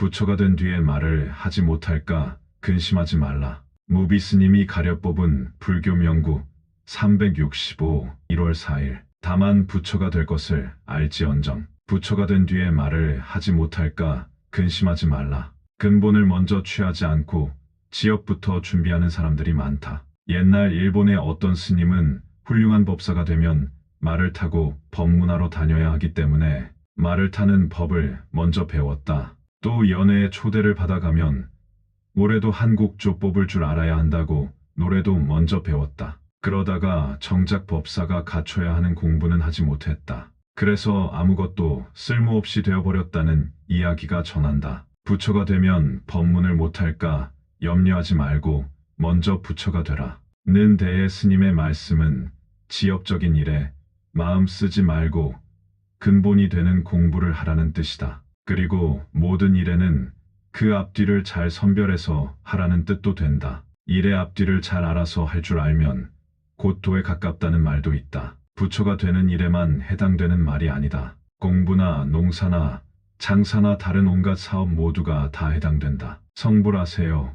부처가 된 뒤에 말을 하지 못할까 근심하지 말라. 무비 스님이 가려 뽑은 불교 명구 365 1월 4일 다만 부처가 될 것을 알지언정 부처가 된 뒤에 말을 하지 못할까 근심하지 말라. 근본을 먼저 취하지 않고 지역부터 준비하는 사람들이 많다. 옛날 일본의 어떤 스님은 훌륭한 법사가 되면 말을 타고 법문하러 다녀야 하기 때문에 말을 타는 법을 먼저 배웠다. 또 연애에 초대를 받아가면 노래도 한국조 뽑을 줄 알아야 한다고 노래도 먼저 배웠다. 그러다가 정작 법사가 갖춰야 하는 공부는 하지 못했다. 그래서 아무것도 쓸모없이 되어버렸다는 이야기가 전한다. 부처가 되면 법문을 못할까 염려하지 말고 먼저 부처가 되라. 는 대의 스님의 말씀은 지엽적인 일에 마음 쓰지 말고 근본이 되는 공부를 하라는 뜻이다. 그리고 모든 일에는 그 앞뒤를 잘 선별해서 하라는 뜻도 된다. 일의 앞뒤를 잘 알아서 할 줄 알면 고토에 가깝다는 말도 있다. 부처가 되는 일에만 해당되는 말이 아니다. 공부나 농사나 장사나 다른 온갖 사업 모두가 다 해당된다. 성불하세요.